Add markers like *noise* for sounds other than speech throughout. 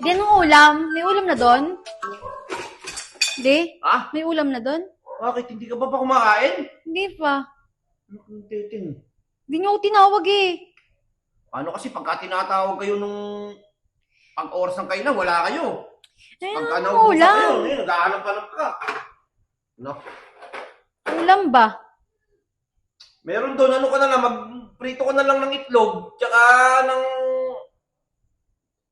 Di, anong ulam? May ulam na doon? Di, Ha? may ulam na doon? Bakit? Hindi ka ba pa kumakain? Hindi pa. Ano kung titin? Hindi niyo ako tinawag eh. Ano kasi pagka tinatawag kayo nung pag oras ng kainan, wala kayo. Ay, Pagka anong naubusan ulam? kayo, eh, naghahanap-hanap ka. No? Ulam ba? Meron doon, ano ka na lang, magprito ka na lang ng itlog, tsaka ng...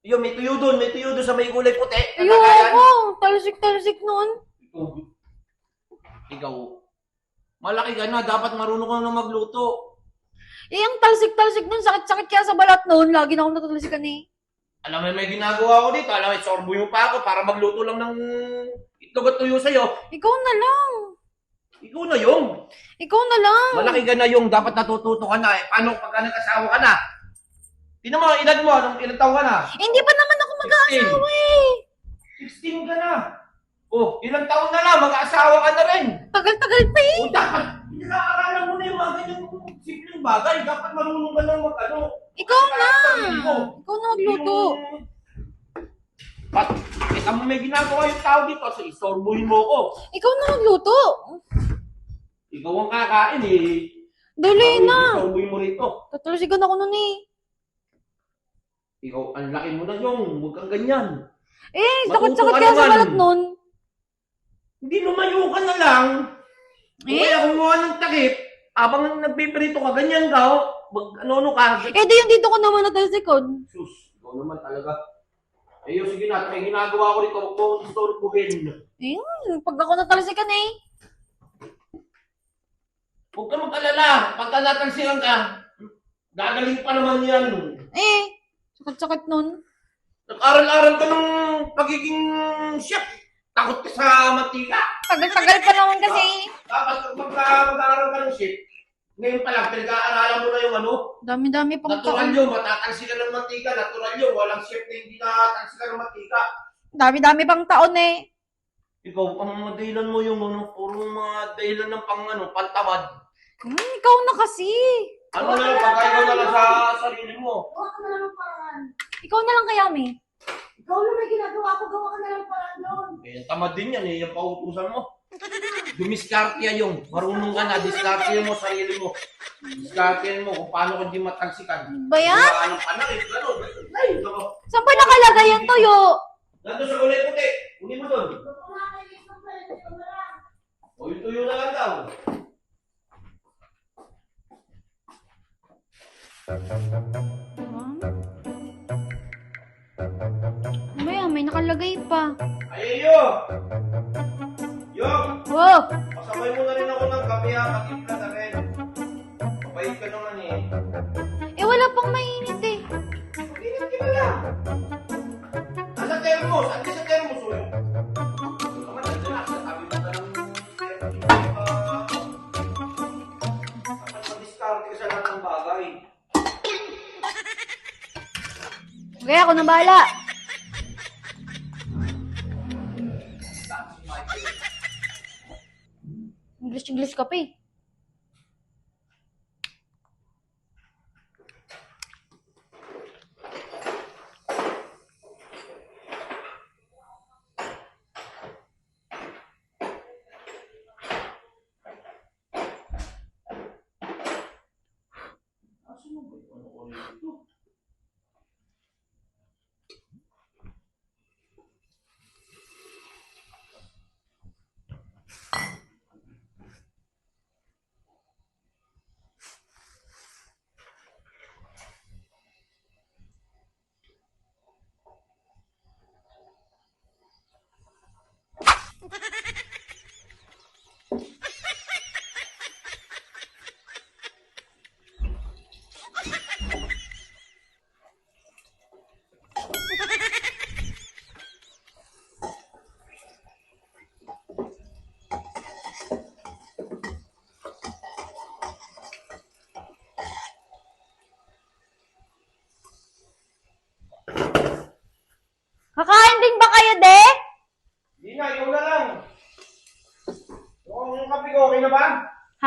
Yun, may tuyo doon, may tuyo doon sa may gulay puti. Ayoko. Talsik-talsik noon. Ikaw, ikaw, malaki ka na, dapat marunong ka na magluto. Eh, ang talsik-talsik noon, sakit-sakit kaya sa balat noon. Lagi na akong natalsikan eh. Alam mo, may ginagawa ko dito, alam mo, sorbo mo pa ako para magluto lang ng itlog at tuyo sa'yo. Ikaw na lang. Ikaw na yung. Ikaw na lang. Malaki ka na yung dapat natututo ka na. Eh, paano pagka nag-asawa ka na? Tingnan mo, edad mo, anong ilang taon ka na? Eh, hindi pa naman ako mag-aasawa eh. 16 ka na. Oh, ilang taon na lang, mag-asawa ka na rin. Tagal-tagal pa eh. O dapat, pinag-aaralan mo na yung mga ganyang simpleng bagay. Dapat marunong ka lang mag ano. Ikaw na. Ikaw na magluto. Yung... Pat, kita mo may ginagawa yung tao dito, so istorbuhin mo ko. Ikaw na magluto. Ikaw ang kakain eh. Dali na. Istorbuhin mo rito. Tatalsikan ako noon eh. Ikaw, ang laki mo na yung, huwag kang ganyan. Eh, Matuto sakit-sakit ka kaya sa naman. balat noon. Hindi lumayo ka na lang. Kung Eh? kaya kumuha ng takip, habang nagpiprito ka, ganyan ka, oh. mag ano ka. Eh, di yung dito ko naman natalsikon. Sus, ikaw naman talaga. Eh, yun, sige na, may ginagawa ko rito, huwag mo akong istorbuhin. Eh, pag ako natalsikan eh. Huwag ka mag-alala, pagka natansiyan ka, gagaling pa naman yan. Eh, sakit-sakit noon. Nag-aral-aral ka ng pagiging chef. Takot ka sa mantika. Tagal-tagal pa naman kasi. Dapat pagka mag-aaral ka ng chef, ngayon pa lang, pinag-aaralan mo na yung ano, Dami-dami pang natural taon. yun, matatansikan ng mantika, natural yun, walang chef na hindi natatansikan ng mantika. Dami-dami pang taon eh. Ikaw, ang mga dahilan mo yung ano, puro mga dahilan ng pang ano, pantamad. Hmm, ikaw na kasi. Ano na lang, pagka na sa sarili mo. Gawa ka na lang ng paraan. Ikaw na lang kaya, me. Ikaw na may ginagawa ko, gawa ka na lang ng paraan doon. Eh, tamad din yan eh, yung pautusan mo. Dumiskartya yung, marunong ka na, diskartya mo sarili mo. Diskartya mo kung paano ka hindi matagsikan. Ba yan? Wala nang panak eh, gano'n. Ay, nako. Saan pa nakalagay yung tuyo? Nandun sa kulay puti, huli mo doon. Pwede na. O, yung tuyo na lang daw. Maya, may nakalagay pa. Ay, yo! Yo! Wow! Pasabay mo na rin ako ng kape ha, matimpla na rin. Mabait ka naman eh. Eh, wala pang mainit eh. Init ka na lang. Nasa thermos, andi sa thermos oh. Kaya ako na bahala. English-English ka pa eh.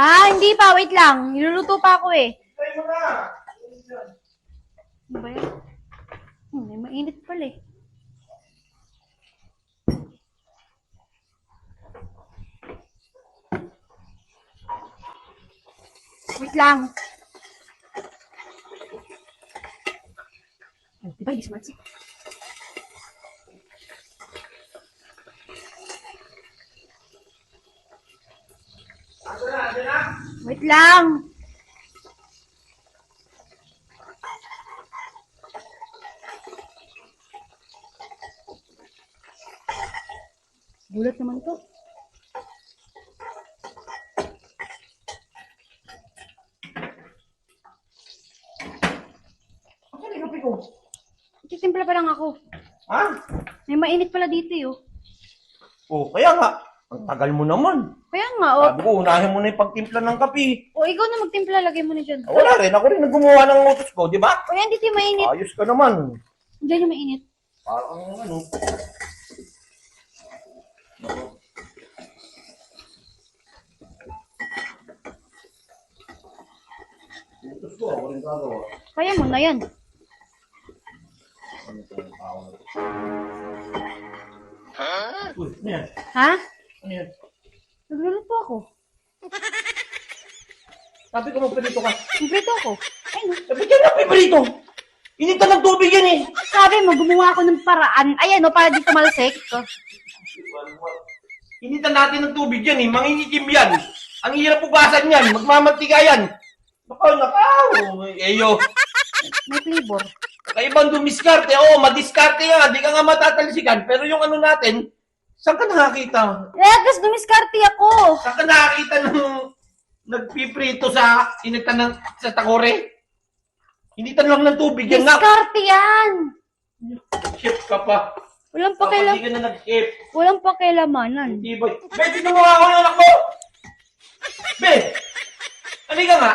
Ha? Hindi pa. Wait lang. Niluluto pa ako eh. Try mo na. Ano ba yan? Hmm, may mainit pala eh. Wait lang. Diba, hindi smart siya. Wait lang. Gulat naman to. Ano yung kape ko? Titimpla pa lang ako. Ha? May mainit pala dito eh, oh. Oh, kaya nga. Ang tagal mo naman. Kaya nga, oh. Sabi ko, unahin mo na yung pagtimpla ng kape. O, ikaw na magtimpla, lagay mo na dyan. Ah, Wala rin, ako rin ang gumawa ng utos ko, di ba? O, yan, dito yung mainit. Ayos ka naman. Diyan yung mainit. Parang ano. Utos ko, ako rin gagawa. Kaya mo na yan. Ano to, yung tao na to? Uy, ano yan? Ha? Ano yan? Nagluluto ako. *laughs* Sabi ko magpilito ka. Kumplito ako. Ay, no. Sabi ka na, pibrito! Initan ng tubig yan eh! Sabi mo, gumawa ako ng paraan. Ayan, no, para di tumalsik. So, Initan natin ng tubig yan eh, mangingitim yan. Ang hirap ugasan yan, magmamantika yan. Nakaw, nakaw! Eyo, may flavor. kaibang dumiskarte. Oo, madiskarte yan, di ka nga matatalsikan. Pero yung ano natin, saan ka nakakita? Eh, gas, dumiskarte ako. Saan ka nakakita ng nagpiprito sa initan ng sa takore? Initan lang ng tubig yan nga. Diskarte yan. Chef ka pa. Walang Kapag pakialam, di ka na nag-chef. walang pakialamanan. Hindi ba? Be, nga ako ng anak mo! Be! Halika nga!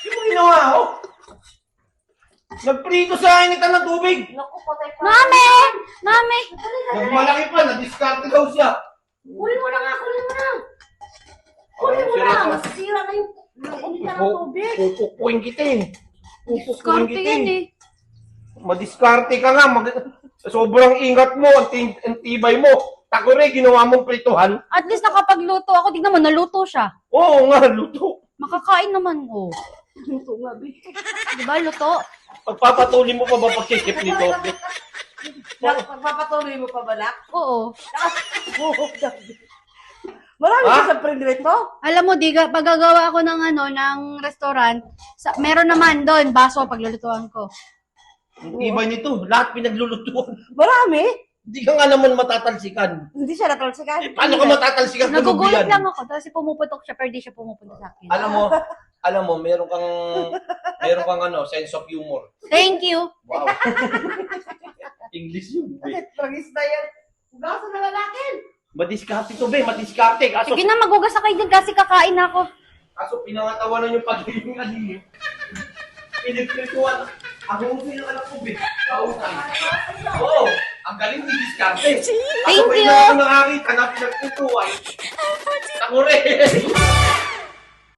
Hindi mo ginawa ako? Nagprito sa initan ng tubig! Naku, patay pa. Mami! Mami! Nagmalaki pa, na-discard daw siya. Kunin mo na nga, kunin mo na. Oh, Kunin mo na. Masisira na yung initan ng tubig. Pupukuin kita eh. Pupukuin kita yan eh. eh. Madiskarte ka nga. Mag... Sobrang ingat mo, ang, ti- ang tibay mo. Takore, ginawa mong prituhan. At least nakapagluto ako. Tignan mo, naluto siya. Oo nga, luto. Makakain naman, oh. Luto nga, be. Di ba, luto? Pagpapatuloy mo pa ba pag-chip nito? Nak- Pagpapatuloy mo pa ba, Nak? Oo. Marami ka sa prindrito? Alam mo, diga, pag gagawa ako ng ano, ng restaurant, sa, meron naman doon, baso paglulutuan ko. Ang tibay nito, lahat pinaglulutuan. Marami. Hindi ka nga naman matatalsikan. Hindi siya natalsikan. Eh, paano ka matatalsikan Nagugulat lang ako, tapos pumuputok siya, pero di siya pumupunta sa akin. Alam mo, alam mo, meron kang, meron kang ano, sense of humor. Thank you. Wow. *laughs* English yun, be. Tragis na yan. Hugasan na lalaki. Madiskarte to, be. Madiskarte. Kaso, Sige na, magugas na kayo dyan kasi kakain na ako. kaso pinangatawanan yung pagiging alin. Pinagprituan. Ang husay ng anak ko, be. Kausay. Oo. Ang galing ni Diskarte. Thank Ako you. ina ako nakakita na pinagprituan. *laughs* Ako rin.